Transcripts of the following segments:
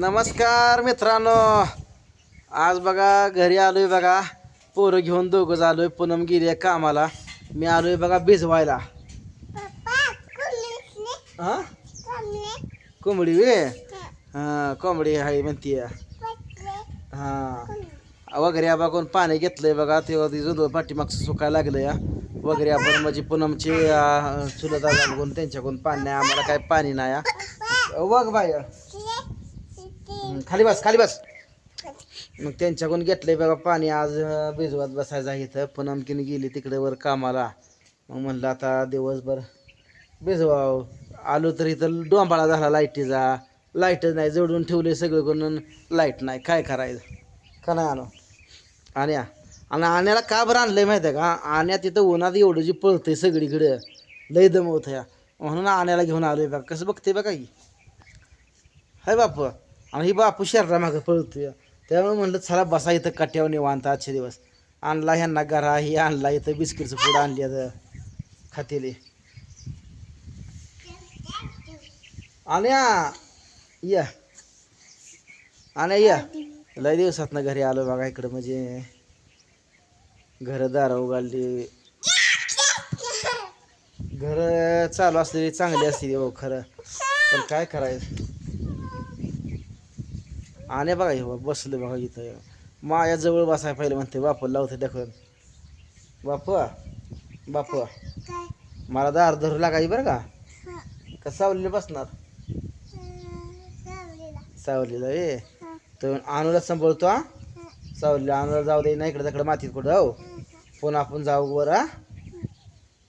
नमस्कार मित्रांनो. आज बघा घरी आलोय बघा. पोरं घेऊन दोघं आलोय पूनम गेली आहे कामाला. मी आलोय बघा भिजवायला. हा? कोंबडी. वे? हा. कोंबडी आहे म्हणतीय हा. वगैरे आबा कोण पाणी घेतलंय बघा तेव्हा ती जुंदळ पाठीमागचं सुकायला लागलं या वगैरे आपण म्हणजे पूनमचे चुलत कोण त्यांच्याकडून पाणी नाही आम्हाला काय पाणी नाही. बघ बाय हं, खाली बस खाली बस. मग त्यांच्याकडून घेतलंय बघा पाणी. आज अं, भिजवत बसायचं आहे इथं. पण आमकीन गेली तिकडे वर कामाला. मग म्हणलं आता दिवसभर भिजवाव. आलो तर इथं डोंबाळा झाला लाईटीचा. लाईटच नाही जोडून ठेवले सगळं करून लाइट नाही. काय करायचं? का नाही आणू आण्या. आणि आण्याला का बरं आणलंय माहिती आहे का? आण्या तिथं उन्हात एवढं जी पळतंय सगळीकडे. लय दमवत या म्हणून आण्याला घेऊन आलोय बघा. कसं बघते बघा ही. हाय बापू आणि ही बापू शर्रा मागं पळतोय. त्यामुळे म्हणलं चला बसा इथं कट्यावर निवांत आजचे दिवस. आणला ह्यांना गरा ही आणला इथं बिस्किटचं पुढं आणली आता खातेले. आणि या. आणि या. लय दिवसात घरी आलो बघा इकडं म्हणजे. घर दार उघडली. घर चालू असलेली चांगली असते हो खरं. पण काय करायचं? आणि बघा हे बसलं बघा इथं. मायाजवळ बसाय पाहिलं म्हणते बाप लावते दाखवून बाप बाप. मला दार धरू लागायची बरं का? का सावलीला बसणार? सावलीला ए तर आणूला सांभाळतो हा? सावलीला आणूला जाऊ दे नाही इकडे तिकडे मातीत कुठं हो? पुन्हा आपण जाऊ बरं हा?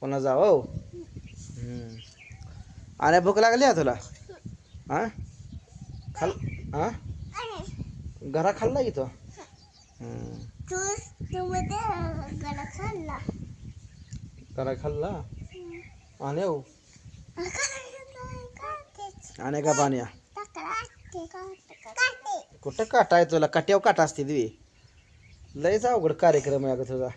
पुन्हा जाऊ हो? आणि भूक लागली हा तुला? हा? खाल हा? घरा खाल्ला की तो हम्म. घरा खाल्ला? आणि हो? आणि का पाण्या? कुठं काटा आहे तुला? काट्यावर काटा असते दिवी लयच अवघड कार्यक्रम आहे अगं तुझा.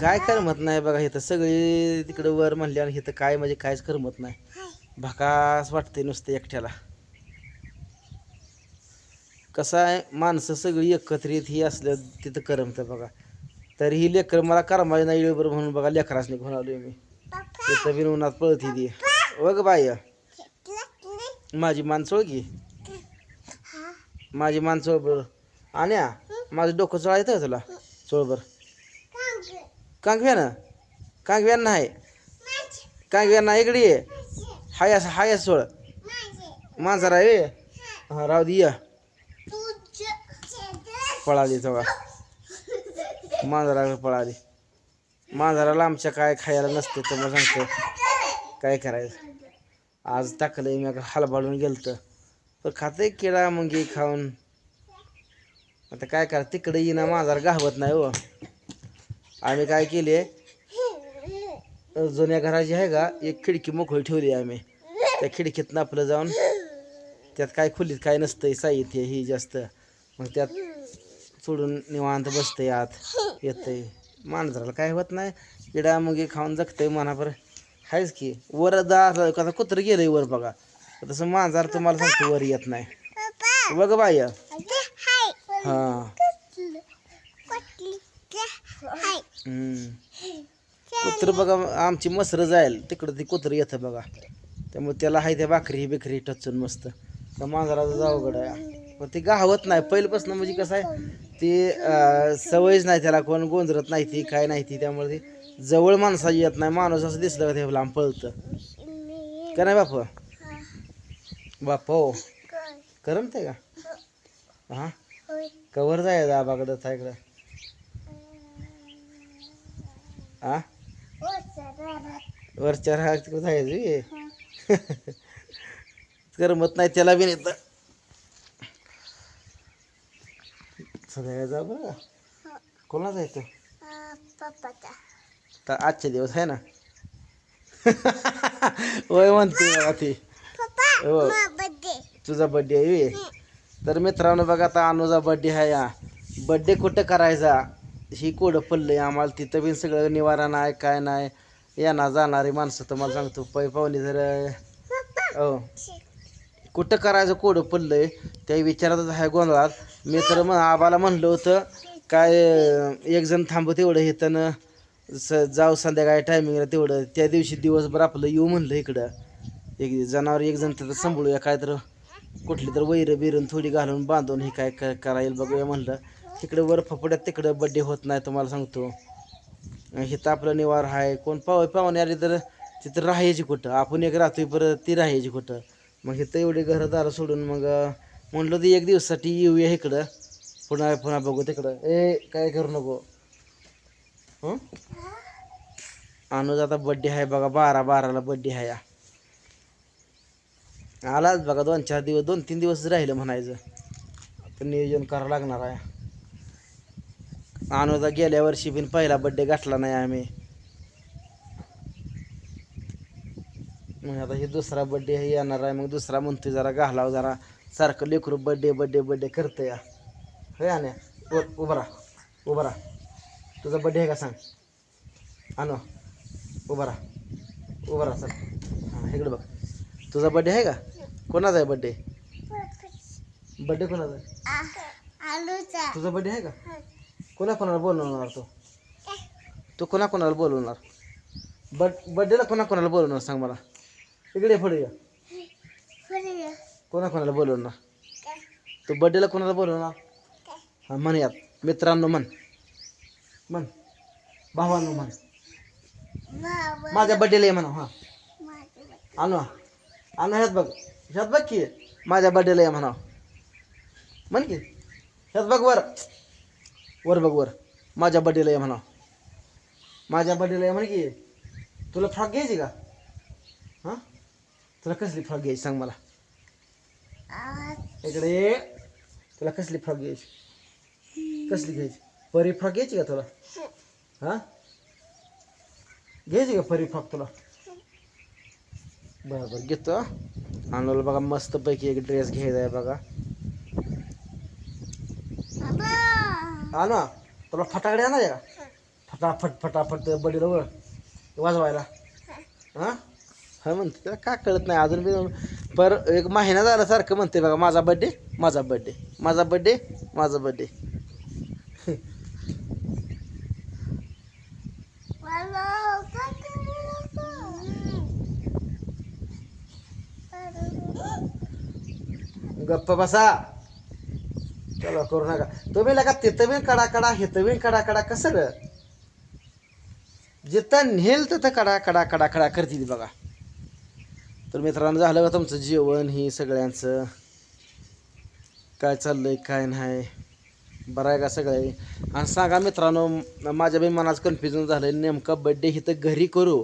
काय करमत नाही बघा इथं सगळी तिकडं वर म्हणले आणि इथं काय म्हणजे कायच करमत नाही. भकास वाटते नुसते एकट्याला. कसं आहे माणसं सगळी एकत्रित ही असलं तिथं करमतं बघा. तरी ही लेकर मला करमाय नाही बरोबर म्हणून बघा लेकराच घेऊन आलोय मी. तिथं बिन उन्हात पळती ती. बघ बाय? माझी माणसं की? माझी माणसं बरं. आण्या माझं डोकं चोळा येतं तुला? चोळ बर. कांगव्यानं? कांगव्यान नाही. कांगव्यान नाही इकडे ये. हाय असं हाय असं सोळ मांजरा आहे हा राहू दे ये. पळाली तेव्हा मांजरा पळाली. मांजराला आमच्या काय खायला नसते तर मग सांगतो काय करायचं? आज टाकलंय मी हलबाडून गेलतं. तर खाते किडा मुंगी खाऊन. आता काय करा तिकडे येणं मांजर गावत नाही हो. आम्ही काय केले जुन्या घराची आहे का एक खिडकी मोकळी ठेवली आम्ही. त्या खिडकीतनं आपलं जाऊन त्यात काय खोलीत काय नसतंय साहित्य ही जास्त. मग त्यात सोडून निवांत बसते आत. येतंय. मांजराला काय होत नाही. किडा मुंगी खाऊन जगतंय मनापर आहेच की. वर दा कसं कुत्र गेलंय वर बघा. तसं मांजर तुम्हाला सांगतो वर येत नाही. बघ बाय हां. कुत्र बघा आमची मसर जाईल. तिकडं ती कुत्र येतं बघा. त्यामुळे त्याला हाय त्या भाकरी बिकरी टचून मस्त. त्या मांजराचं अवघड आहे पण ते गावत नाही. पहिल्यापासून म्हणजे कसं आहे? ते सवयच नाही त्याला कोण गोंजरत नाही ती काय नाही ती त्यामुळे ते जवळ माणसाची येत नाही माणूस असं दिसलं का ते लांब पळतं. का नाही बाप? बाप हो. करमते का? हा? कवर जाय आबाकडं थायकडं हा वरच्या राहा तिकडं जायचं करमत नाही त्याला बी नेत सगळ्या जा बरं कोणाला जायचं तर आजचे दिवस आहे ना? होय म्हणते बघा ती. हो. तुझा बड्डे आहे? तर मित्रांनो बघा आता अनुजा बड्डे आहे या बड्डे कुठं करायचा? ही कोडं पडलंय आम्हाला तिथं बी सगळं निवारा नाही काय नाही. येणार जाणारी माणसं तुम्हाला सांगतो पै पाहुणे जर. हो. कुठं करायचं कोडं पडलंय? त्या विचारातच आहे गोंधळात. मी तर मग आबाला म्हणलं होतं काय एक जण थांबव तेवढं हे त्यानं स जाऊ संध्याकाळी टायमिंगला तेवढं. त्या दिवशी दिवसभर आपलं येऊ म्हणलं इकडं. एक जनावर एक जण तिथं सांभाळूया काय तर कुठली तर वैरं बिरून थोडी घालून बांधून हे काय करायला बघूया म्हणलं. तिकडे वर फपड्यात तिकडं बड्डे होत नाही तुम्हाला सांगतो. इथं आपलं निवार आहे कोण पाव पाहुणे आले तर तिथं राहायची कुठं? आपण एक राहतोय परत ती राहायची कुठं? मग इथं एवढे घरदार सोडून मग म्हणलं ते एक दिवसासाठी येऊया इकडं. पुन्हा पुन्हा बघू तिकडं. ए काय करू नको? हं? अनुज आता बड्डे आहे बघा बारा बाराला बड्डे आहे. या आलाच बघा दोन चार दिवस दोन तीन दिवस राहिलं म्हणायचं. आता नियोजन करावं लागणार आहे. अनुजा गेल्या वर्षी पण पहिला बड्डे गाठला नाही आम्ही. मग आता हे दुसरा बड्डे येणार आहे. मग दुसरा म्हणतोय जरा घालाव जरा. सारखं लेकरू बड्डे बड्डे बड्डे करतं या होय आण्या? उ- उभा राहा. उभा राहा. तुझा बड्डे आहे का सांग? आणो. उभा राहा. उभा राहा सर हाँ इकडे बघ. तुझा बड्डे आहे का? कोणाचा आहे बड्डे बड्डे कोणाचा आहे? तुझा बड्डे आहे का? कोणा कोणाला बोलवणार तू? तू कोणा कोणाला बोलवणार? बड बड्डेला कोणा कोणाला बोलवणार सांग मला? इकडे पुढे या. कोणा कोणाला बोलवणार तू बड्डेला कोणाला बोलवणार हां म्हण यात. मित्रांनो म्हण. म्हण. भावांनो म्हण. माझ्या बड्डेला ये म्हणा हां. आणू आणू ह्यात बघ. ह्यात बघ की माझ्या बड्डेला ये म्हणा म्हण की. ह्यात बघ वर. वर बघ वर. माझ्या बड्डेला ये म्हणा माझ्या बड्डेला ये म्हण की. तुला फ्रॉक घ्यायची का? हां? तुला कसली फ्रॉक घ्यायची सांग मला. इकडे. तुला कसली फ्रॉक घ्यायची? कसली घ्यायची? परी फ्रॉक घ्यायची का तुला? हां? घ्यायची का परी फ्रॉक तुला? बरं बरं घेतो. आणलं बघा मस्तपैकी एक ड्रेस घ्यायचा आहे बघा. हा ना तुला फटाकडे आणा का? फटाफट फटाफट बडीला वर वाजवायला. हां? हा म्हणते त्याला का कळत नाही. अजून बी पर एक महिना झाल्यासारखं म्हणते बघा माझा बड्डे माझा बड्डे माझा बड्डे माझा बड्डे गप्प बसा. चला करू नका. तुम्ही लगा तिथं बी कडा कडा हिथं बी कडा कडा कसं जिथं नेल तिथं कडा कडा कडा कडा करतील बघा. तर मित्रांनो झालं का तुमचं जेवण? ही सगळ्यांचं. काय चाललं आहे काय नाही? बरं आहे का सगळे? आणि सांगा मित्रांनो माझ्या बी मनाचं कन्फ्युजन झालं आहे नेमका बड्डे ही तर घरी करू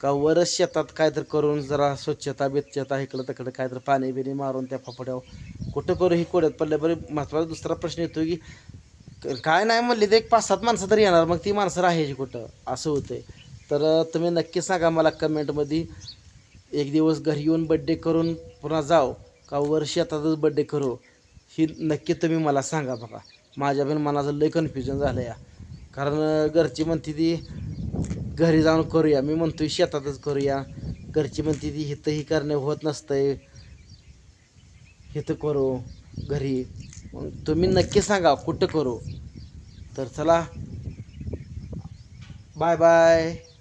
का वरच शेतात काय तर करून जरा स्वच्छता बिच्छता इकडं तिकडं काय तर पाणी बिणी मारून त्या फाफड्यावर कुठं करू? ही कोड्यात पडले बरं महत्त्वाचा दुसरा प्रश्न येतो की काय नाही म्हणले तर एक पाच सात माणसं तरी येणार मग ती माणसं राहायची कुठं? असं होतं तर तुम्ही नक्की सांगा मला कमेंटमध्ये एक दिवस घरी येऊन बड्डे करून पुन्हा जाव का वर शेतातच बड्डे करू? ही नक्की तुम्ही मला सांगा बघा. माझ्या पण मनाचं लय कन्फ्युजन झालं या. कारण घरची म्हणते ती घरी जाऊन करूया. मी म्हणतोय शेतातच करूया. घरची म्हणते ती इथं ही करणे होत नसतंय. इथं करू घरी. मग तुम्ही नक्की सांगा कुठं करू? तर चला. Bye bye.